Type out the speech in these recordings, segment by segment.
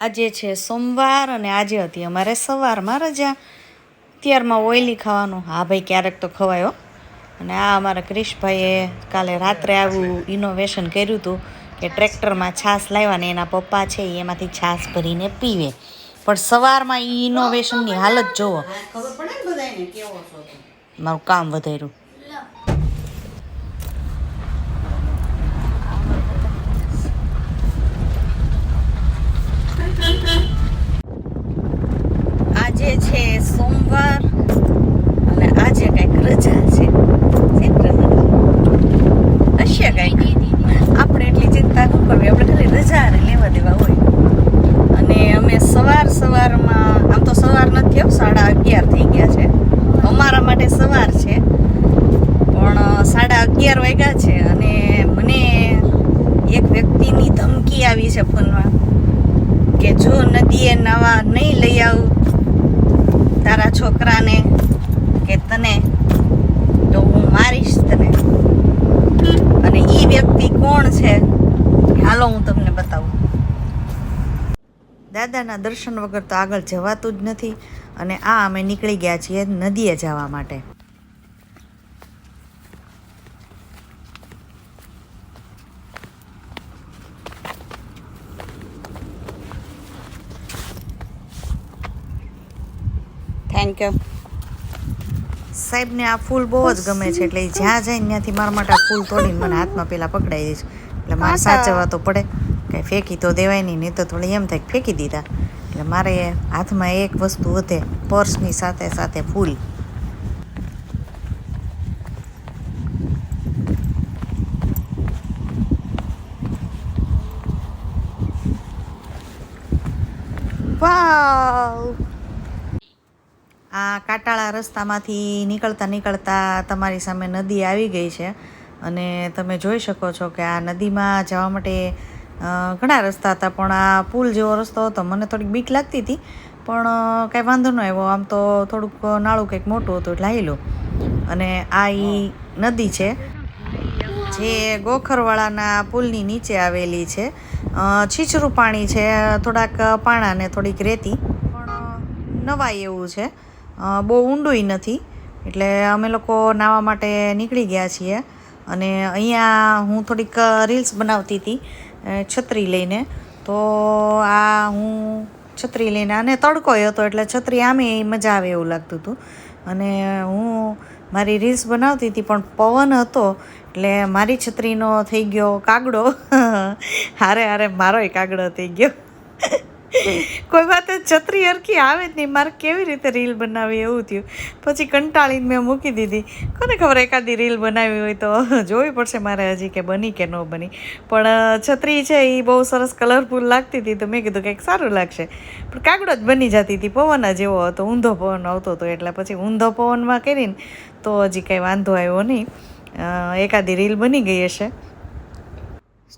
આજે છે સોમવાર અને આજે હતી અમારે સવારમાં રજા. અત્યારમાં ઓઇલી ખાવાનું. હા ભાઈ ક્યારેક તો ખવાયો અને આ અમારા ક્રિશભાઈએ કાલે રાત્રે આવું ઇનોવેશન કર્યું હતું કે ટ્રેક્ટરમાં છાશ લાવ્યા ને એના પપ્પા છે એમાંથી છાશ ભરીને પીવે. પણ સવારમાં એ ઇનોવેશનની હાલત તો. મારું કામ વધાર્યું. આજે છે સોમવાર અને આજે કંઈક રજા છે. હશે કંઈક આપણે એટલી ચિંતા ન કરવી આપણે ખાલી રજા અને લેવા દેવા હોય અને અમે સવાર સવારમાં આમ તો સવાર નથી હો સાડા અગિયાર થઈ ગયા છે અમારા માટે સવાર છે પણ સાડા અગિયાર વાગ્યા છે અને મને એક વ્યક્તિની ધમકી આવી છે ફોનમાં કે જો નદીએ નવા નહીં લઈ આવું તારા છોકરાને કે તને તો હું મારીશ તને. અને એ વ્યક્તિ કોણ છે? હાલો હું તમને બતાવું. દાદાના દર્શન વગર તો આગળ જવાતું જ નથી અને આ અમે નીકળી ગયા છીએ નદીએ જવા માટે. થેન્ક કે સાહેબને આ ફૂલ બહુ જ ગમે છે એટલે જ્યાં જાય ત્યાંથી મારા માટે આ ફૂલ તોડીને મને હાથમાં પેલા પકડાઈ દે છે. એટલે મારે સાચવવા તો પડે. કંઈ ફેંકી તો દેવાય નહીં નહીં તો થોડી એમ થાય ફેંકી દીધા. એટલે મારે હાથમાં એક વસ્તુ વધે પર્સની સાથે સાથે ફૂલ. વાવ! આ કાટાળા રસ્તામાંથી નીકળતા નીકળતા તમારી સામે નદી આવી ગઈ છે. અને તમે જોઈ શકો છો કે આ નદીમાં જવા માટે ઘણા રસ્તા હતા, પણ આ પુલ જેવો રસ્તો હતો. મને થોડીક બીક લાગતી હતી, પણ કાંઈ વાંધો ન આવ્યો. આમ તો થોડુંક નાળું કંઈક મોટું હતું એટલે હાલ્યું અને આ એ નદી છે, જે ગોખરવાળાના પુલની નીચે આવેલી છે. છીછરું પાણી છે, થોડાક પાણા ને થોડીક રેતી. પણ નવાઈ એવું છે. બહુ ઊંડુંય નથી. એટલે અમે લોકો નાહવા માટે નીકળી ગયા છીએ. અને અહીંયા હું થોડીક રીલ્સ બનાવતી હતી છત્રી લઈને. તો આ હું છત્રી લઈને અને તડકોય હતો, એટલે છત્રી આમે મજા આવે એવું લાગતું હતું. અને હું મારી રીલ્સ બનાવતી હતી, પણ પવન હતો, એટલે મારી છત્રીનો થઈ ગયો કાગડો. હારે હારે મારોય કાગડો થઈ ગયો. કોઈ વાત છત્રી અરખી આવે જ નહીં. મારે કેવી રીતે રીલ બનાવી એવું થયું? પછી કંટાળીને મેં મૂકી દીધી. કોને ખબર એકાદી રીલ બનાવી હોય તો જોવી પડશે મારે હજી કે બની કે ન બની. પણ છત્રી છે એ બહુ સરસ કલરફુલ લાગતી હતી તો મેં કીધું કંઈક સારું લાગશે. પણ કાગડો જ બની જતી હતી. પવન જ એવો હતો. ઊંધો પવન આવતો હતો એટલે પછી ઊંધો પવનમાં કરીને તો હજી કંઈ વાંધો આવ્યો નહીં. એકાદી રીલ બની ગઈ હશે.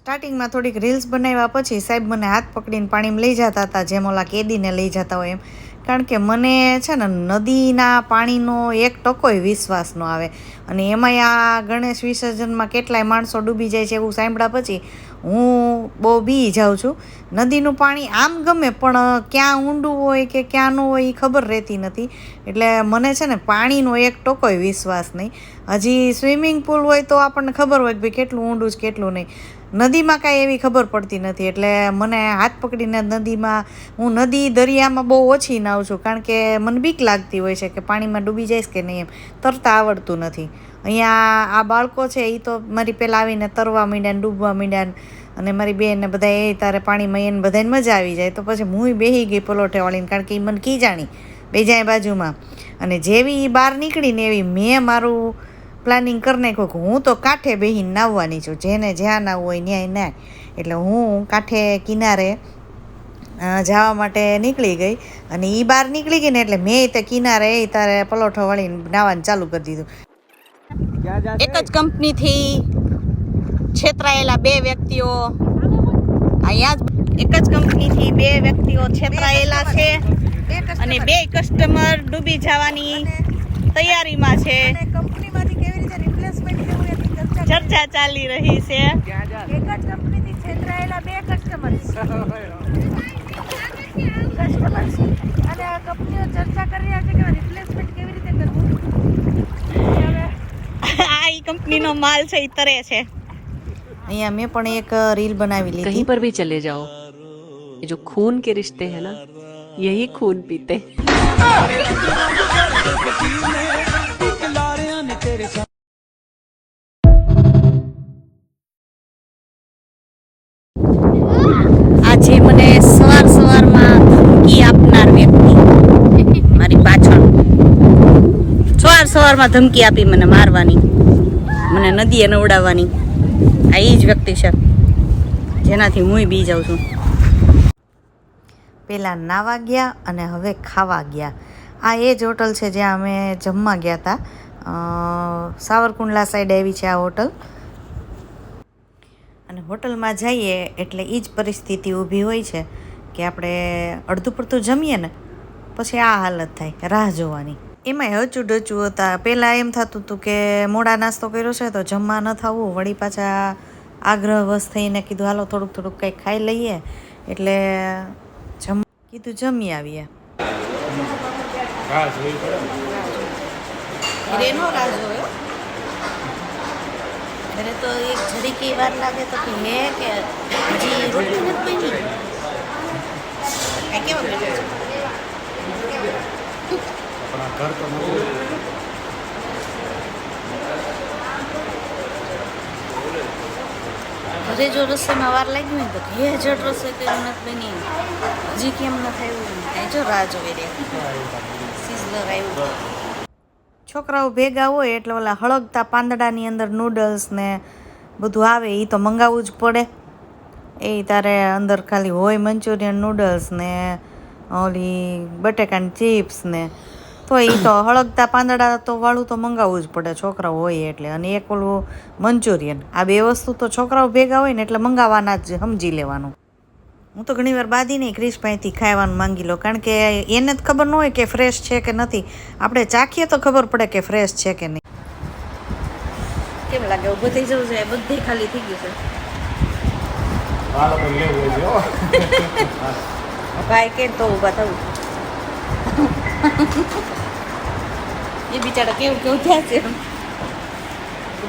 સ્ટાર્ટિંગમાં થોડીક રીલ્સ બનાવ્યા પછી સાહેબ મને હાથ પકડીને પાણીમાં લઈ જતા હતા, જેમ ઓલા કેદીને લઈ જતા હોય એમ. કારણ કે મને છે ને નદીના પાણીનો એક ટકોય વિશ્વાસ ન આવે. અને એમાંય આ ગણેશ વિસર્જનમાં કેટલાય માણસો ડૂબી જાય છે એવું સાંભળ્યા પછી હું બહુ બી જાઉં છું. નદીનું પાણી આમ ગમે, પણ ક્યાં ઊંડું હોય કે ક્યાંનું હોય એ ખબર રહેતી નથી. એટલે મને છે ને પાણીનો એક ટોકોય વિશ્વાસ નહીં. હજી સ્વિમિંગ પુલ હોય તો આપણને ખબર હોય કે ભાઈ કેટલું ઊંડું છે, કેટલું નહીં. નદીમાં કાંઈ એવી ખબર પડતી નથી. એટલે મને હાથ પકડીને નદીમાં, હું નદી દરિયામાં બહુ ઓછી નાવું છું. કારણ કે મને બીક લાગતી હોય છે કે પાણીમાં ડૂબી જઈશ કે નહીં એમ. તરતા આવડતું નથી. અહીંયા આ બાળકો છે એ તો મારી પહેલાં આવીને તરવા માંડ્યા ને ડૂબવા માંડ્યા અને મારી બેન ને બધા એ તારે પાણીમાં એને બધાને મજા આવી જાય. તો પછી હું બેહી ગઈ પલોઠે વાળીને, કારણ કે એ મને કી જાણી બે જાય બાજુમાં. અને જેવી એ બહાર નીકળીને એવી મેં મારું પ્લાનિંગ કરી નાખ્યું કે હું તો કાંઠે બેહીને નાહવાની છું, જેને જ્યાં નાહવું હોય ન્યાય નાય. એટલે હું કાંઠે કિનારે જવા માટે નીકળી ગઈ અને એ બહાર નીકળી ગઈ ને એટલે મેં તે કિનારે એ તારે પલોઠો વળીને નાહવાનું ચાલુ કરી દીધું. એક જ કંપનીથી છેતરાયેલા બે વ્યક્તિઓ. અહીંયા જ એક જ કંપનીથી બે વ્યક્તિઓ છેતરાયેલા છે અને બે કસ્ટમર ડૂબી જવાની તૈયારીમાં છે. કંપનીમાંથી કેવી રીતે રિપ્લેસમેન્ટ લેવું એની ચર્ચા ચાલી રહી છે. એક જ કંપનીથી છેતરાયેલા બે કસ્ટમર કંપનીઓ ચર્ચા કરી રહ્યા છે કે રિપ્લેસમેન્ટ કેવી રીતે કરવું? આ કંપનીનો માલ છે ઈ તરે છે અહીંયા મેં પણ એક રીલ બનાવી લીધી कहीं पर भी चले जाओ ये जो खून के रिश्ते हैं ना यही खून पीते हैं આજે મને સવાર સવારમાં ધમકી આપનાર વ્યક્તિ મારી પાછળ સવાર સવારમાં ધમકી આપી મને મારવાની મને નદીએ નવડાવવાની. આ એ જ વ્યક્તિ છે. જેનાથી હું બી જાઉં છું. પહેલાં નાવા ગયા અને હવે ખાવા ગયા. આ એ જ હોટલ છે જ્યાં અમે જમવા ગયા હતા સાવરકુંડલા સાઈડ આવી છે આ હોટલ. અને હોટલમાં જઈએ એટલે એ જ પરિસ્થિતિ ઊભી હોય છે કે આપણે અડધું પડતું જમીએ ને, પછી આ હાલત થાય, રાહ જોવાની. એમાંય હચું ડચું હતા. પહેલાં એમ થતું હતું કે મોડા નાસ્તો કર્યો છે તો જમવા ન થવું. વળી પાછા આગ્રહવશ થઈને કીધું હાલો થોડુંક થોડુંક કંઈક ખાઈ લઈએ. એટલે જમ કીધું જમી આવીએ. એનો રાહ જોયો? મને તો એક જરીકી વાર લાગે તો કે હે કે હજી રોટલી નથી બની? આ કેવા બેઠા છે ઘરે જો રસોઈમાં વાર લાગી હોય ને તો ઘે જટ રસોઈ કર્યું નથી બની. હજી કેમ ન થયું એ જો રાહ જોઈ રહ્યા સિઝલર આવ્યું. છોકરાઓ ભેગા હોય એટલે ઓલા હળગતા પાંદડાની અંદર નૂડલ્સ ને બધું આવે એ તો મંગાવવું જ પડે. એ તારે અંદર ખાલી હોય મંચુરિયન નૂડલ્સ ને ઓલી બટેકાની ચિપ્સ ને તો એ તો હળગતા પાંદડા તો વાળું તો મંગાવવું જ પડે છોકરાઓ હોય એટલે. અને એક ઓલું મંચુરિયન. આ બે વસ્તુ તો છોકરાઓ ભેગા હોય ને એટલે મંગાવવાના જ સમજી લેવાનું. હું તો ઘણીવાર બાદીને ક્રિશ પાસેથી ખાવાનું માંગી લો કારણ કે એને જ ખબર ન હોય કે ફ્રેશ છે કે નથી. આપણે ચાખીએ તો ખબર પડે કે ફ્રેશ છે કે નહીં. કેમ લાગે ઊભું થઈ જવું છે? બધે ખાલી થઈ ગયું છે. ભાઈ કેમ તો ઊભા થવું? એ બિચારા કેવું કેવું થયા છે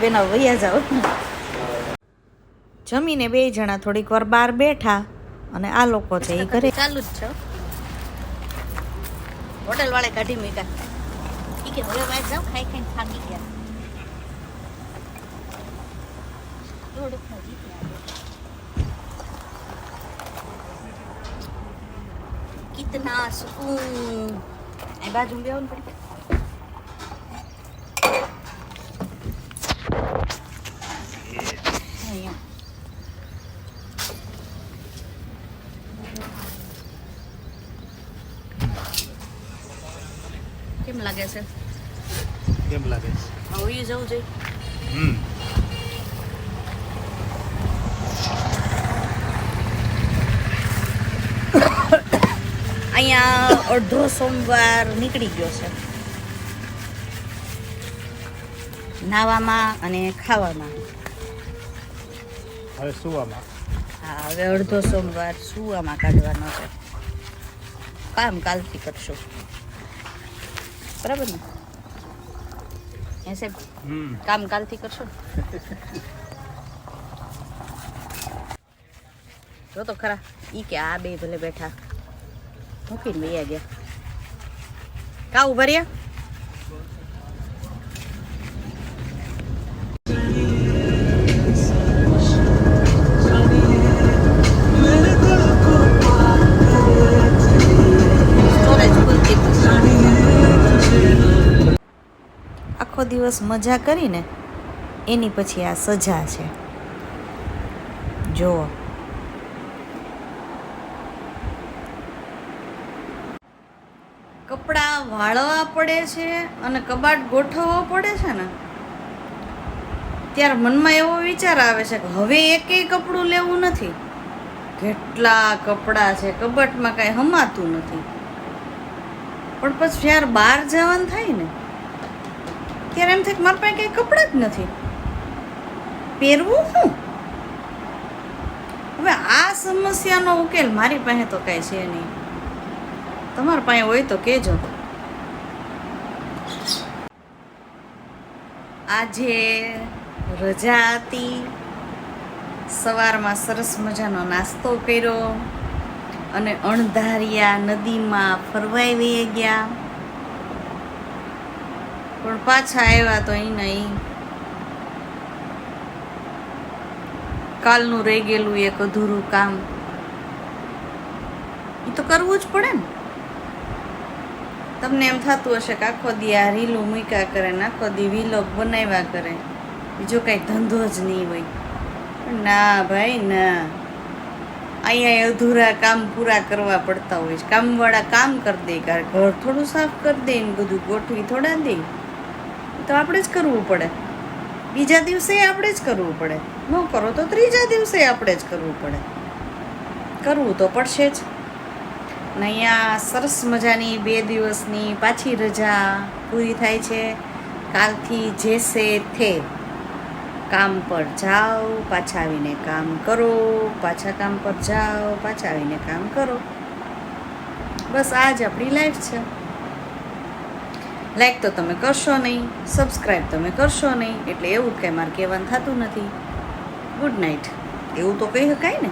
બેના વૈયા જાઓ. જમીને બે જણા થોડીક વાર બહાર બેઠા અને આ લોકો છે એ ઘરે. ચાલુ જ છે. હોટેલ વાળે કાઢી મૂક્યા. ઠીક છે હવે બહાર જાઓ, ખાઈ ખાઈને થાકી ગયા. હજી કિતના સુકૂન. એ બાજુ બેવું પડી અહીંયા કેમ લાગે છે? કેમ લાગે છે? હવે જવું જોઈએ. હમ. અહીંયા અડધો સોમવાર નીકળી ગયો છે. નાવામાં અને ખાવામાં. હવે સુવામાં? હા હવે અડધો સોમવાર સુવામાં કાઢવાનો છે. કામ કાલથી કરશું. બરાબર ને? એ સાહેબ હમ. કામ કાલથી કરશો ને? જો તો ખરા ઈ કે આ બે ભલે બેઠા. મૂકીને વૈયા ગયા કા ઊભા આખો દિવસ મજા કરીને એની પછી આ સજા છે. જુઓ. કપડાં વાળવા પડે છે અને કબાટ ગોઠવવો પડે છે ને, ત્યારે મનમાં એવો વિચાર આવે છે કે હવે એકેય કપડું લેવું નથી. કેટલા કપડાં છે, કબાટમાં કાંઈ હમાતું નથી. પણ પછી જ્યારે બહાર જવાનું થાય ને ત્યારે એમ થાય કે મારા પાસે કંઈ કપડાં જ નથી. પહેરવું શું હવે આ સમસ્યાનો ઉકેલ મારી પાસે તો કાંઈ છે નહીં. તમારા પાસે હોય તો કહેજો. આજે રજા હતી. સવારમાં સરસ મજાનો નાસ્તો કર્યો. અને અણધાર્યા નદીમાં ફરવાઈ વહી ગયા. પણ પાછા આવ્યા તો અહીં નહીં કાલનું રહી ગયેલું એક અધૂરું કામ. એ તો કરવું જ પડે ને. તમને એમ થતું હશે કે આખો દી આ રીલું મૂક્યા કરે ને આખો દી વિલોગ બનાવ્યા કરે. બીજો કાંઈ ધંધો જ નહીં હોય. ના ભાઈ, ના. અહીંયા અધૂરા કામ પૂરા કરવા પડતા હોય છે. કામવાળા કામ કરી દે કારણ ઘર થોડું સાફ કરી દે ને બધું. ગોઠવી થોડા દે. તો આપણે જ કરવું પડે. બીજા દિવસે આપણે જ કરવું પડે. ન કરો તો ત્રીજા દિવસે આપણે જ કરવું પડે. કરવું તો પડશે જ. ને અહીંયા સરસ મજાની બે દિવસની પાછી રજા પૂરી થાય છે. કાલથી જેસે થે. કામ પર જાઓ, પાછા આવીને કામ કરો, પાછા કામ પર જાઓ, પાછા આવીને કામ કરો. બસ આ જ આપણી લાઈફ છે. લાઈક તો તમે કરશો નહીં સબસ્ક્રાઈબ તમે કરશો નહીં, એટલે એવું કંઈ મારે કહેવાનું થતું નથી. ગુડ નાઇટ એવું તો કહી શકાય ને?